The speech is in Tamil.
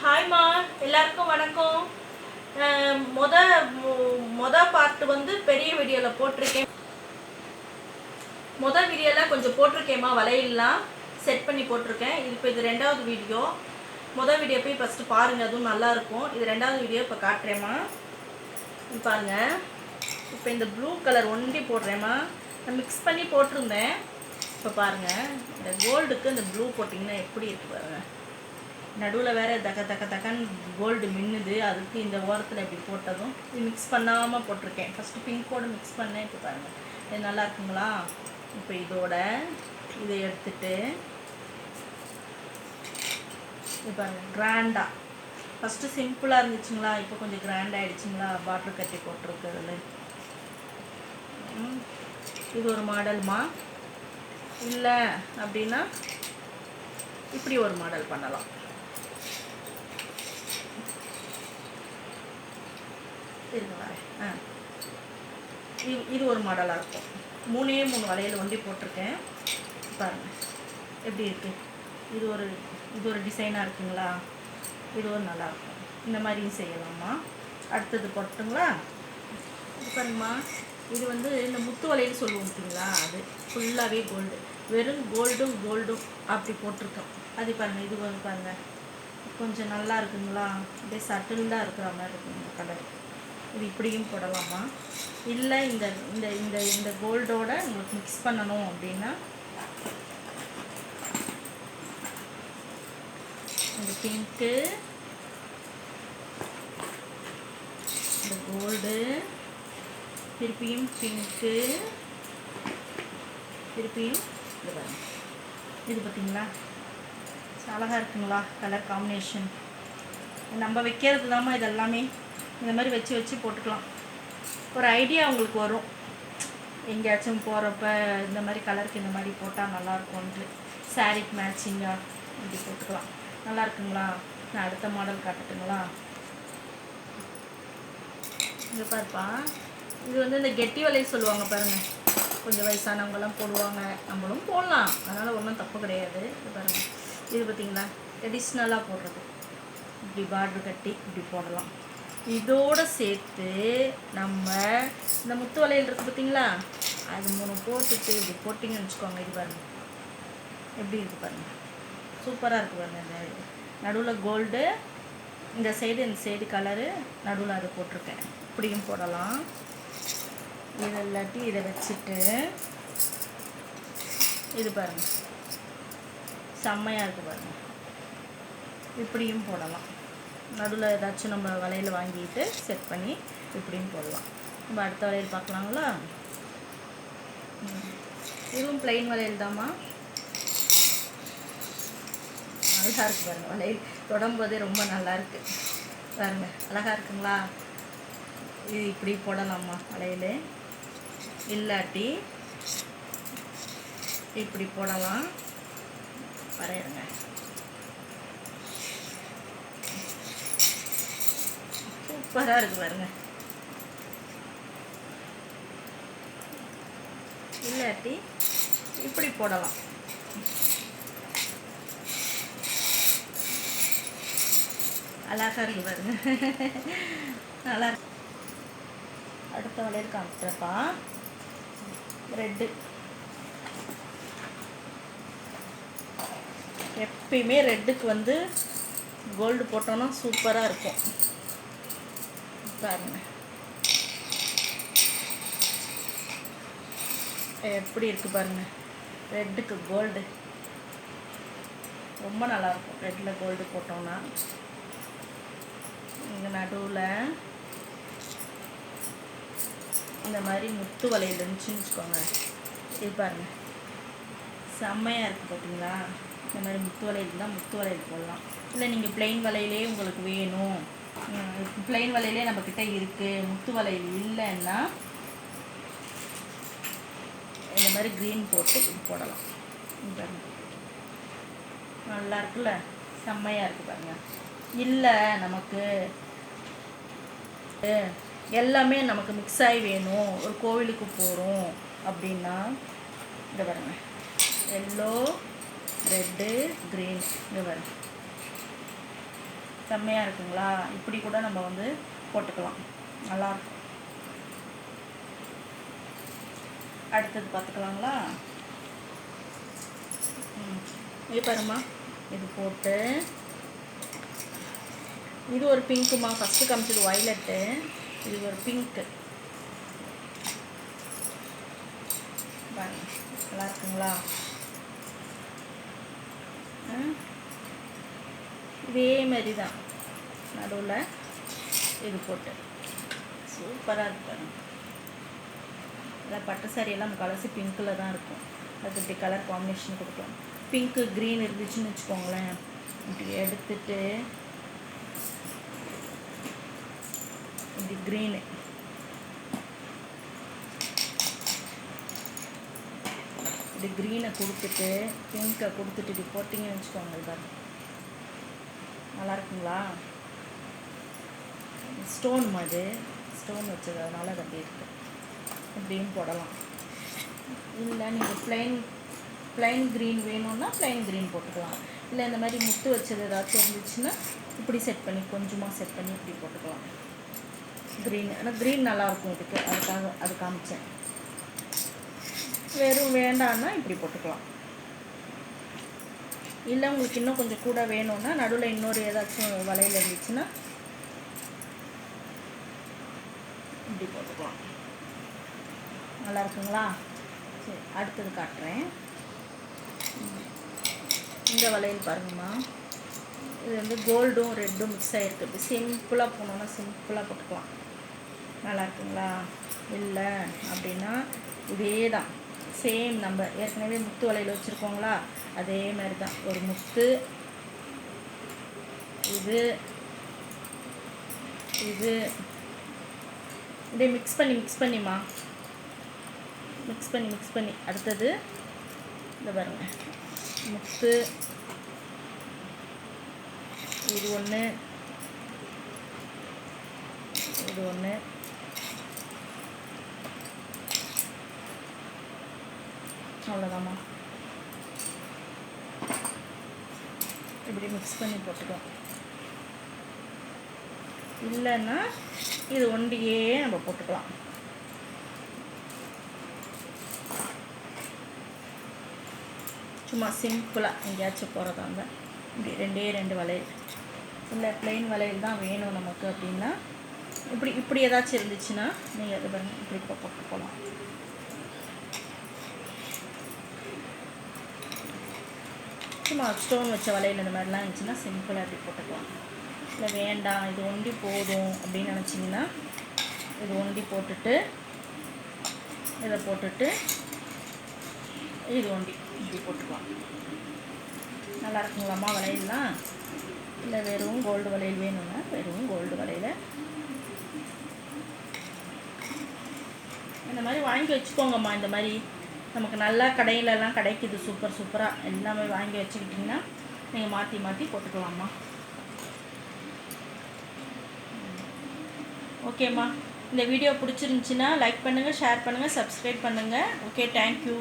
ஹாய்மா எல்லாருக்கும் வணக்கம். மொத மொத பார்ட் வந்து பெரிய வீடியோவில் போட்டிருக்கேன். மொத வீடியோவில் கொஞ்சம் போட்டிருக்கேம்மா வலையிலாம் செட் பண்ணி போட்டிருக்கேன். இது இப்போ இது ரெண்டாவது வீடியோ மொதல் வீடியோ போய் ஃபஸ்ட்டு பாருங்கள் அதுவும் நல்லாயிருக்கும் இது ரெண்டாவது வீடியோ இப்போ காட்டுறேம்மா பாருங்கள் பாருங்க. இப்போ இந்த ப்ளூ கலர் ஒண்டி போடுறேம்மா நான் மிக்ஸ் பண்ணி போட்டிருந்தேன். இப்போ பாருங்கள் இந்த கோல்டுக்கு இந்த ப்ளூ போட்டிங்கன்னா எப்படி இருக்குது பாருங்கள் நடுவில் வேற தக்க தக்க தக்கன்னு கோல்டு மின்னுது. அதுக்கு இந்த ஓரத்தில் இப்படி போட்டதும் இது மிக்ஸ் பண்ணாமல் போட்டிருக்கேன். ஃபஸ்ட்டு பிங்கோடு மிக்ஸ் பண்ணேன். இப்போ பாருங்கள் இது நல்லா இருக்குங்களா? இப்போ இதோட இதை எடுத்துட்டு இது பாருங்கள் கிராண்டாக ஃபஸ்ட்டு சிம்பிளாக இருந்துச்சுங்களா? இப்போ கொஞ்சம் கிராண்ட் ஆகிடுச்சுங்களா பாட்டில் கட்டி போட்டிருக்கிறதுல. இது ஒரு மாடல்மா இல்லை அப்படின்னா இப்படி ஒரு மாடல் பண்ணலாம். இருங்களா ஆ. இது இது ஒரு மாடலாக இருக்கும். மூணே மூணு வளையல் ஒண்டி போட்டிருக்கேன். பாருங்கள் எப்படி இருக்குது இது ஒரு இது ஒரு டிசைனாக இருக்குங்களா? இது ஒரு நல்லாயிருக்கும் இந்த மாதிரியும் செய்யலாமா? அடுத்தது போட்டுங்களா இது பாருங்கம்மா. இது வந்து இந்த முத்து வளையல் சொல்லுவோம் பார்த்தீங்களா? அது ஃபுல்லாகவே கோல்டு வெறும் கோல்டும் கோல்டும் அப்படி போட்டிருக்கோம். அது பாருங்கள் இது வந்து பாருங்கள் கொஞ்சம் நல்லா இருக்குங்களா? அப்படியே சட்டில்டாக இருக்கிற மாதிரி இருக்குங்க கலர் இது இப்படியும் போடலாமா? இல்லை இந்த இந்த இந்த இந்த கோல்டோட உங்களுக்கு மிக்ஸ் பண்ணணும் அப்படின்னா? இந்த பிங்க்கு இந்த கோல்டு திருப்பியும் பிங்க்கு திருப்பியும் இது பாருங்க. இது பார்த்தீங்களா அழகாக இருக்குங்களா? கலர் காம்பினேஷன் நம்ம வைக்கிறது தாம்மா இதெல்லாமே? இந்த மாதிரி வச்சு வச்சு போட்டுக்கலாம். ஒரு ஐடியா உங்களுக்கு வரும். எங்கேயாச்சும் போகிறப்ப இந்த மாதிரி கலருக்கு இந்த மாதிரி போட்டால் நல்லாயிருக்கும்ன்ட்டு சாரீக்கு மேட்சிங்காக இப்படி போட்டுக்கலாம். நல்லா இருக்குங்களா? நான் அடுத்த மாடல் காட்டட்டுங்களா? இங்கே பாருப்பா. இது வந்து இந்த கெட்டி வலை சொல்லுவாங்க பாருங்கள் கொஞ்சம் வயசானவங்கெல்லாம் போடுவாங்க. நம்மளும் போடலாம். அதனால் ஒன்றும் தப்பு கிடையாது. இது பாருங்கள் இது பார்த்தீங்களா ட்ரெடிஷ்னலாக போடுறது. இப்படி பார்டர் கட்டி இப்படி போடலாம். இதோடு சேர்த்து நம்ம இந்த முத்து வளையல் இருக்குது பார்த்தீங்களா? அது மூணு போட்டுட்டு இப்படி போட்டிங்கன்னு வச்சுக்கோங்க இது பாருங்க. எப்படி இருக்குது பாருங்கள் சூப்பராக இருக்குது பாருங்க இந்த நடுவில் கோல்டு இந்த சைடு இந்த சைடு கலரு நடுவில் அது போட்டிருக்கேன். இப்படியும் போடலாம். இதை இல்லாட்டி இதை வச்சுட்டு இது பாருங்க. செம்மையாக இருக்குது பாருங்க. இப்படியும் போடலாம். நடுவில் ஏதாச்சும் நம்ம வளையல் வாங்கிட்டு செட் பண்ணி இப்படின்னு போடலாம். நம்ம அடுத்த வளையல் பார்க்கலாங்களா? இதுவும் பிளெயின் வளையல் தாம்மா. அழகாக இருக்கு பாருங்கள் வளையல். தொடம்போதே ரொம்ப நல்லா இருக்கு. பாருங்க அழகாக இருக்குங்களா? இது இப்படி போடலாமா வளையல். இல்லாட்டி இப்படி போடலாம். வரையிறங்க. சூப்பராக இருக்கு பாருங்க. இல்லாட்டி இப்படி போடலாம். அழகா இருக்கு பாருங்க. நல்லா இருக்கு. அடுத்த வளையல் காமிச்சிருப்பா ரெட்டு எப்பயுமே ரெட்டுக்கு வந்து கோல்டு போட்டோன்னா சூப்பராக இருக்கும். பாருங்க. எப்படி இருக்கு பாருங்க. ரெட்டுக்கு கோல்டு ரொம்ப நல்லா இருக்கும் ரெட்டில் கோல்டு போட்டோம்னா. இங்கே நடுவில் இந்த மாதிரி முத்து வளையல் இருந்துச்சுன்னு வச்சுக்கோங்க. இது பாருங்க. செம்மையாக இருக்குது பார்த்தீங்களா இந்த மாதிரி முத்து வளையல் இருந்தால் முத்து வளையல் போடலாம். இல்லை நீங்கள் பிளெயின் வலையிலே உங்களுக்கு வேணும். பிளெயின் வளையலே நம்மக்கிட்ட இருக்குது முத்து வலையில் இல்லைன்னா இந்த மாதிரி க்ரீன் போட்டு இது போடலாம். நல்லா இருக்குல்ல? செம்மையாக இருக்குது பாருங்க. இல்லை நமக்கு எல்லாமே நமக்கு மிக்ஸ் ஆகி வேணும். ஒரு கோவிலுக்கு போகிறோம் அப்படின்னா இந்த பாருங்க. எல்லோ ரெட்டு க்ரீன் இங்கே பாருங்க. செம்மையாக இருக்குங்களா? இப்படி கூட நம்ம வந்து போட்டுக்கலாம். நல்லாயிருக்கும் அடுத்தது பார்த்துக்கலாங்களா? ம். இது பாருமா இது போட்டு. இது ஒரு பிங்க்குமா ஃபஸ்ட்டு காமிச்சது வயலட்டு. இது ஒரு பிங்க்கு. பாருங்க. நல்லா இருக்குங்களா ஆ? இதே மாதிரி தான். நடுவில் இது போட்டு. சூப்பராக இருக்கு பாருங்க. இல்லை பட்டு சாரியெல்லாம் எல்லாம் கலசி பிங்க்கில் தான் இருக்கும். அதுக்கு இப்படி கலர் காம்பினேஷன் கொடுக்கலாம். பிங்க்கு க்ரீன் இருந்துச்சுன்னு வச்சுக்கோங்களேன். இப்படி எடுத்துட்டு இப்படி க்ரீனு இப்படி க்ரீனை கொடுத்துட்டு பிங்கை கொடுத்துட்டு இப்படி போட்டிங்கன்னு வச்சுக்கோங்க பாருங்கள் நல்லா இருக்குங்களா ஸ்டோன் அது ஸ்டோன் வச்சதுனால அது அப்படி இருக்கு இப்படியும் போடலாம். இல்லை நீங்கள் பிளைன் பிளைன் க்ரீன் வேணும்னா பிளைன் க்ரீன் போட்டுக்கலாம். இல்லை இந்த மாதிரி முத்து வச்சது ஏதாச்சும் இருந்துச்சுன்னா இப்படி செட் பண்ணி கொஞ்சமாக செட் பண்ணி இப்படி போட்டுக்கலாம். க்ரீன் ஆனால் க்ரீன் நல்லாயிருக்கும் இதுக்கு. அதுக்காக அது காமிச்சேன். வெறும் வேண்டான்னா இப்படி போட்டுக்கலாம். இல்லை உங்களுக்கு இன்னும் கொஞ்சம் கூட வேணும்னா நடுவில் இன்னொரு ஏதாச்சும் வளையல் இருந்துச்சுன்னா இப்படி போட்டுக்கலாம். நல்லா இருக்குங்களா? சரி அடுத்தது காட்டுறேன். இந்த வளையல் பாருங்கம்மா. இது வந்து கோல்டும் ரெட்டும் மிக்ஸ் ஆகிருக்கு இப்படி சிம்பிளாக போனோன்னா சிம்பிளாக போட்டுக்கலாம். நல்லா இருக்குங்களா? இல்லை அப்படின்னா இதே தான் சேம் நம்ம ஏற்கனவே முத்து வலையில் வச்சுருக்கோங்களா? அதே மாதிரி தான் ஒரு முத்து இது இது. இப்படியே மிக்ஸ் பண்ணி மிக்ஸ் பண்ணிம்மா. மிக்ஸ் பண்ணி மிக்ஸ் பண்ணி. அடுத்தது இந்த பாருங்க. முத்து இது ஒன்று இது ஒன்று அவ்வளோதாம்மா இப்படி மிக்ஸ் பண்ணி போட்டுக்கலாம் இல்லைன்னா இது ஒண்டியே நம்ம போட்டுக்கலாம். சும்மா சிம்பிளாக எங்கேயாச்சும் போகிறதா இருந்தால் இப்படி ரெண்டே ரெண்டு வளையல். இல்லை பிளெயின் வளையல் தான் வேணும் நமக்கு அப்படின்னா. இப்படி இப்படி ஏதாச்சும் இருந்துச்சுன்னா நீங்கள் அது பண்ணி இப்படி போட்டு போகலாம். சும்மா ஸ்டோன் வச்ச வளையல் இந்த மாதிரிலாம் இருந்துச்சுன்னா சிம்பிளாக இப்படி போட்டுக்கலாம். இல்லை வேண்டாம் இது ஒண்டி போதும் அப்படின்னு நினச்சிங்கன்னா இது ஒண்டி போட்டுட்டு இதை போட்டுட்டு இது ஒண்டி இப்படி போட்டுக்கலாம். நல்லா இருக்குங்களாம்மா வளையல்லாம் இல்லை வெறும் கோல்டு வளையல் வேணும்னா வெறும் கோல்டு வளையல இந்த மாதிரி வாங்கி வச்சுக்கோங்கம்மா இந்த மாதிரி. நமக்கு நல்லா கடையிலலாம் கிடைக்குது. சூப்பர் சூப்பராக எல்லாமே வாங்கி வச்சுக்கிட்டிங்கன்னா நீங்கள் மாற்றி மாற்றி போட்டுக்கலாம்மா. ஓகேம்மா. இந்த வீடியோ பிடிச்சிருந்துச்சின்னா லைக் பண்ணுங்கள் ஷேர் பண்ணுங்கள் சப்ஸ்கிரைப் பண்ணுங்கள் ஓகே தேங்க்யூ